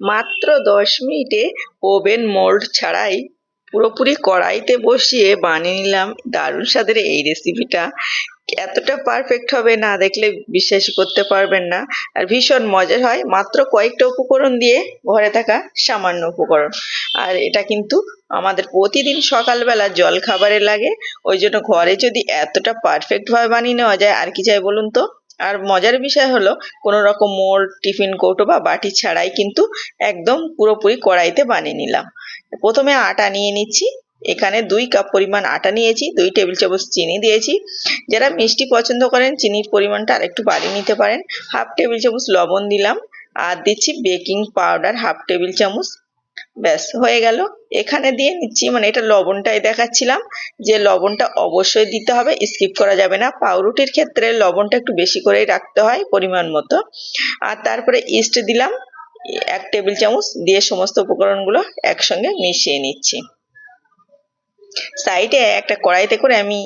মাত্র দশ মিনিটে ওভেন মোল্ড ছাড়াই পুরোপুরি কড়াইতে বসিয়ে বানিয়ে নিলাম। দারুণ স্বাদের এই রেসিপিটা এতটা পারফেক্ট হবে না দেখলে বিশ্বাসই করতে পারবেন না। আর ভীষণ মজার হয়, মাত্র কয়েকটা উপকরণ দিয়ে ঘরে থাকা সামান্য উপকরণ। আর এটা কিন্তু আমাদের প্রতিদিন সকালবেলা জল খাবারে লাগে। ওই জন্য ঘরে যদি এতটা পারফেক্টভাবে বানিয়ে নেওয়া যায়, আর কি চাই বলুন তো? আর মজার বিষয় হলো কোনো রকম মোল্ড টিফিন, কৌটো বা বাটি ছাড়াই কিন্তু একদম পুরোপুরি কড়াইতে বানিয়ে নিলাম। প্রথমে আটা নিয়ে নিচ্ছি। এখানে দুই কাপ পরিমাণ আটা নিয়েছি, দুই টেবিল চামচ চিনি দিয়েছি। যারা মিষ্টি পছন্দ করেন, চিনির পরিমাণটা আরেকটু বাড়িয়ে নিতে পারেন। হাফ টেবিল চামচ লবণ দিলাম। আর দিচ্ছি বেকিং পাউডার, হাফ টেবিল চামচ ব্যাস, হয়ে গেল। এখানে দিয়ে নিচ্ছি মানে এটা লবণটাই দেখাচ্ছিলাম যে লবণটা অবশ্যই দিতে হবে স্কিপ করা যাবে না। পাউরুটির ক্ষেত্রে লবণটা একটু বেশি করেই রাখতে হয় পরিমাণ মতো। আর তারপরে ইস্ট দিলাম, এক টেবিল চামচ দিয়ে সমস্ত উপকরণগুলো একসঙ্গে মিশিয়ে নিচ্ছি। সাইডে একটা কড়াইতে করে আমি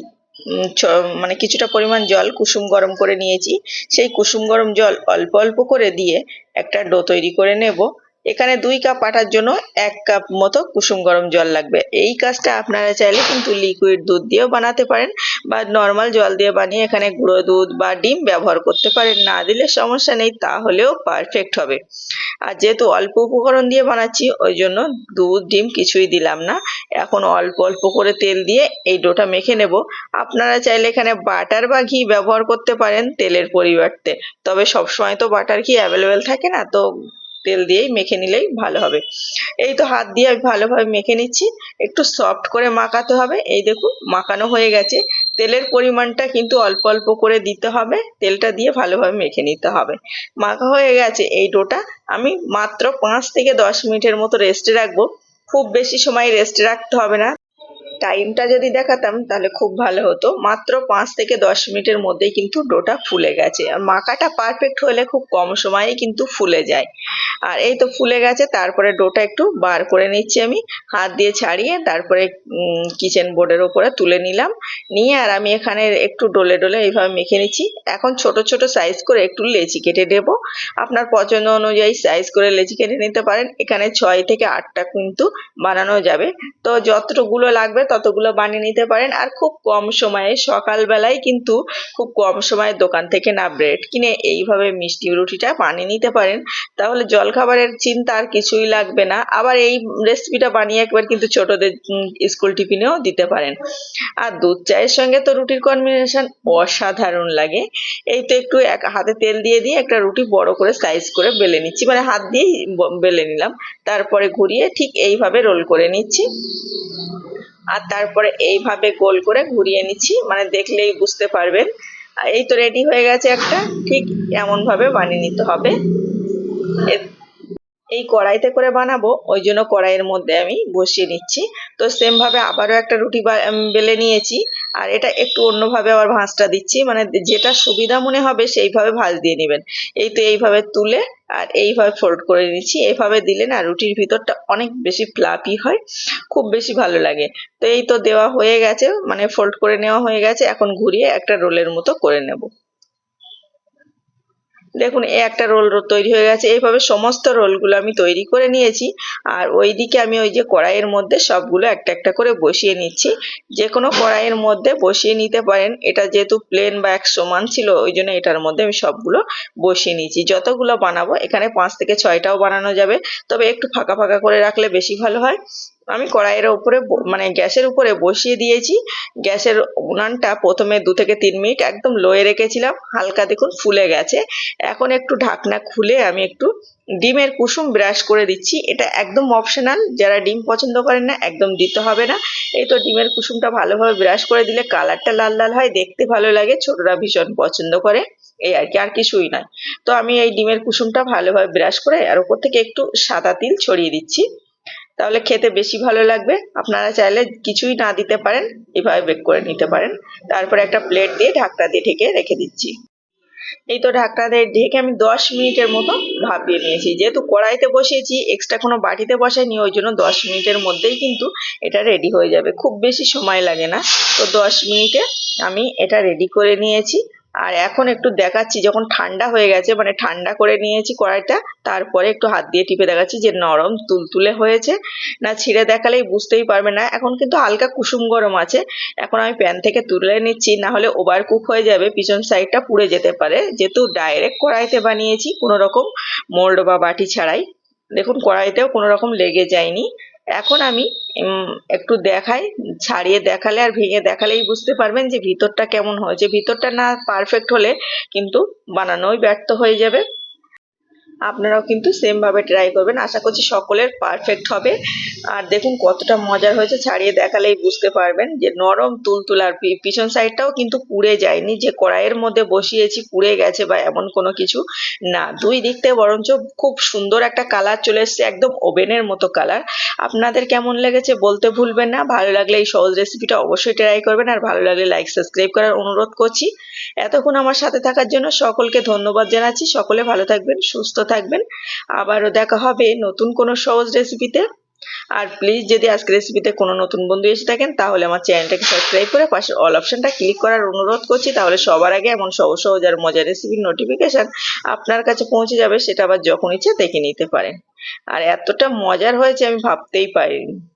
মানে কিছুটা পরিমাণ জল, কুসুম গরম করে নিয়েছি। সেই কুসুম গরম জল অল্প অল্প করে দিয়ে একটা ডো তৈরি করে নেব। এখানে দুই কাপ আটার জন্য এক কাপ মতো কুসুম গরম জল লাগবে। এই কাজটা আপনারা চাইলে কিন্তু লিকুইড দুধ দিয়েও বানাতে পারেন বা নর্মাল জল দিয়ে বানিয়ে এখানে গুঁড়ো দুধ বা ডিম ব্যবহার করতে পারেন। না দিলে সমস্যা নেই, তাহলেও পারফেক্ট হবে। আর যেহেতু অল্প উপকরণ দিয়ে বানাচ্ছি, ওই জন্য দুধ, ডিম কিছুই দিলাম না। এখন অল্প অল্প করে তেল দিয়ে এই ডোটা মেখে নেব। আপনারা চাইলে এখানে বাটার বা ঘি ব্যবহার করতে পারেন তেলের পরিবর্তে। তবে সবসময় তো বাটার ঘি অ্যাভেলেবেল থাকে না, তো তেল দিয়েই মেখে নিলেই ভালো হবে। এই তো হাত দিয়ে আমি ভালোভাবে মেখে নিচ্ছি। একটু সফট করে মাখাতে হবে। এই দেখুন, মাখানো হয়ে গেছে। তেলের পরিমাণটা কিন্তু অল্প অল্প করে দিতে হবে। তেলটা দিয়ে ভালোভাবে মেখে নিতে হবে। মাখা হয়ে গেছে এই ডোটা। আমি মাত্র পাঁচ থেকে দশ মিনিটের মতো রেস্টে রাখব। খুব বেশি সময় রেস্টে রাখতে হবে না। টাইমটা যদি দেখাতাম, তাহলে খুব ভালো হতো। মাত্র পাঁচ থেকে দশ মিনিটের মধ্যেই কিন্তু ডোটা ফুলে গেছে। আর মাখাটা পারফেক্ট হলে খুব কম সময়ে কিন্তু ফুলে যায়। আর এই তো ফুলে গেছে, তারপরে ডোটা একটু বার করে নিচ্ছি আমি। হাত দিয়ে ছাড়িয়ে তারপরে কিচেন বোর্ডের ওপরে তুলে নিলাম। নিয়ে আর আমি এখানে একটু ডোলে ডোলে এইভাবে মেখে নিচ্ছি। এখন ছোট ছোট সাইজ করে একটু লেচি কেটে দেব আপনার পছন্দ অনুযায়ী সাইজ করে লেচি কেটে নিতে পারেন। এখানে ছয় থেকে আটটা কিন্তু বানানো যাবে। তো যতটুকুলো লাগবে ততগুলো বানিয়ে নিতে পারেন। আর খুব কম সময়ে, সকালবেলায় কিন্তু খুব কম সময়ে দোকান থেকে না ব্রেড কিনে এইভাবে মিষ্টি রুটিটা বানিয়ে নিতে পারেন। তাহলে জলখাবারের চিন্তা আর কিছুই লাগবে না। আবার এই রেসিপিটা বানিয়ে একবার কিন্তু ছোটদের স্কুল টিফিনেও দিতে পারেন। আর দুধ চায়ের সঙ্গে তো রুটির কম্বিনেশন অসাধারণ লাগে। এই তো একটু এক হাতে তেল দিয়ে দিয়ে একটা রুটি বড় করে সাইজ করে বেলে নিচ্ছি। মানে হাত দিয়েই বেলে নিলাম। তারপরে ঘুরিয়ে ঠিক এইভাবে রোল করে নিচ্ছি। আর তারপরে এইভাবে গোল করে ঘুরিয়ে নিচ্ছি। মানে দেখলেই বুঝতে পারবেন। এই তো রেডি হয়ে গেছে একটা। ঠিক এমনভাবে বানিয়ে নিতে হবে। এই কড়াইতে করে বানাবো, ওই জন্য কড়াইয়ের মধ্যে আমি বসিয়ে নিচ্ছি। তো সেম ভাবে আবারও একটা রুটি বেলে নিয়েছি। আর এটা একটু অন্যভাবে আবার ভাঁজটা দিচ্ছি। মানে যেটা সুবিধা মনে হবে সেইভাবে ভাঁজ দিয়ে নেবেন। এই তো এইভাবে তুলে আর এইভাবে ফোল্ড করে নিচ্ছি। এইভাবে দিলে না রুটির ভিতরটা অনেক বেশি ফ্লাপি হয়, খুব বেশি ভালো লাগে। তো এই তো দেওয়া হয়ে গেছে মানে ফোল্ড করে নেওয়া হয়ে গেছে। এখন ঘুরিয়ে একটা রোলের মতো করে নেব। দেখুন এই একটা রোল তৈরি হয়ে গেছে। এইভাবে সমস্ত রোলগুলো আমি তৈরি করে নিয়েছি। আর ওইদিকে আমি ওই যে কড়াইয়ের মধ্যে সবগুলো একটা একটা করে বসিয়ে নিচ্ছি। যে কোনো কড়াইয়ের মধ্যে বসিয়ে নিতে পারেন। এটা যেহেতু প্লেন বা এক সমান ছিল, ওই জন্য এটার মধ্যে আমি সবগুলো বসিয়ে নিয়েছি। যতগুলো বানাবো, এখানে পাঁচ থেকে ছয়টাও বানানো যাবে। তবে একটু ফাঁকা ফাঁকা করে রাখলে বেশি ভালো হয়। আমি কড়াইয়ের উপরে মানে গ্যাসের উপরে বসিয়ে দিয়েছি। গ্যাসের উনানটা প্রথমে দু থেকে তিন মিনিট একদম লোয়ে রেখেছিলাম। হালকা দেখুন ফুলে গেছে। এখন একটু ঢাকনা খুলে আমি একটু ডিমের কুসুম ব্রাশ করে দিচ্ছি। এটা একদম অপশনাল। যারা ডিম পছন্দ করেন না, একদম দিতে হবে না। এই তো ডিমের কুসুমটা ভালোভাবে ব্রাশ করে দিলে কালারটা লাল লাল হয়, দেখতে ভালো লাগে। ছোটরা ভীষণ পছন্দ করে। এই আর কি, আর কিছুই নয়। তো আমি এই ডিমের কুসুমটা ভালোভাবে ব্রাশ করে, আর ওপর থেকে একটু সাদা তিল ছড়িয়ে দিচ্ছি। তাহলে খেতে বেশি ভালো লাগবে। আপনারা চাইলে কিছুই না দিতে পারেন, এভাবে বেক করে নিতে পারেন। তারপরে একটা প্লেট দিয়ে ঢাকটা দিয়ে ঢেকে রেখে দিচ্ছি। এই তো ঢাকটা দিয়ে ঢেকে আমি দশ মিনিটের মতো ভাপিয়ে নিয়েছি। যেহেতু কড়াইতে বসিয়েছি এক্সট্রা কোনো বাটিতে বসাইনি, ওই জন্য দশ মিনিটের মধ্যেই কিন্তু এটা রেডি হয়ে যাবে। খুব বেশি সময় লাগে না। তো দশ মিনিটে আমি এটা রেডি করে নিয়েছি। আর এখন একটু দেখাচ্ছি, যখন ঠান্ডা হয়ে গেছে মানে ঠান্ডা করে নিয়েছি কড়াইটা, তারপরে একটু হাত দিয়ে টিপে দেখাচ্ছি যে নরম তুলতুলে হয়েছে। না, ছিঁড়ে দেখালেই বুঝতেই পারবে না। এখন কিন্তু হালকা কুসুম গরম আছে। এখন আমি প্যান থেকে তুলে নিচ্ছি, না হলে ওভার কুক হয়ে যাবে, পিছন সাইডটা পুড়ে যেতে পারে। যেহেতু ডাইরেক্ট কড়াইতে বানিয়েছি, কোনো রকম মোল্ড বা বাটি ছাড়াই। দেখুন, কড়াইতেও কোনো রকম লেগে যায়নি। এখন আমি একটু দেখাই, ছাড়িয়ে দেখালে আর ভেঙে দেখালেই বুঝতে পারবেন যে ভিতরটা কেমন হয়েছে ভিতরটা না পারফেক্ট হলে কিন্তু বানানোই ব্যর্থ হয়ে যাবে। আপনারাও কিন্তু সেম ভাবে ট্রাই করবেন। আশা করছি সকলের পারফেক্ট হবে। আর দেখুন কতটা মজার হয়েছে, ছাড়িয়ে দেখালেই বুঝতে পারবেন যে নরম তুলতুলার পি- পিছন সাইডটাও কিন্তু পুড়ে যায়নি। যে কড়াইয়ের মধ্যে বসিয়েছি পুড়ে গেছে বা এমন কোনো কিছু না। দুই দিক থেকে বরঞ্চ খুব সুন্দর একটা কালার চলে এসেছে, একদম ওভেনের মতো কালার আপনাদের কেমন লেগেছে বলতে ভুলবেন না। ভালো লাগলে এই সহজ রেসিপিটা অবশ্যই ট্রাই করবেন। আর ভালো লাগলে লাইক সাবস্ক্রাইব করার অনুরোধ করছি। এতক্ষণ আমার সাথে থাকার জন্য সকলকে ধন্যবাদ জানাচ্ছি। সকলে ভালো থাকবেন, সুস্থ থাকবেন। আবারও দেখা হবে নতুন কোনো সহজ রেসিপিতে আর প্লিজ যদি আজকে রেসিপিতে কোনো নতুন বন্ধু এসে থাকেন, তাহলে আমার চ্যানেলটাকে সাবস্ক্রাইব করে পাশের অল অপশনটা ক্লিক করার অনুরোধ করছি। তাহলে সবার আগে এমন সহজ সহজ আর মজার রেসিপির নোটিফিকেশন আপনার কাছে পৌঁছে যাবে, সেটা আবার যখন ইচ্ছে দেখে নিতে পারেন। আর এতটা মজার হয়েছে আমি ভাবতেই পারিনি।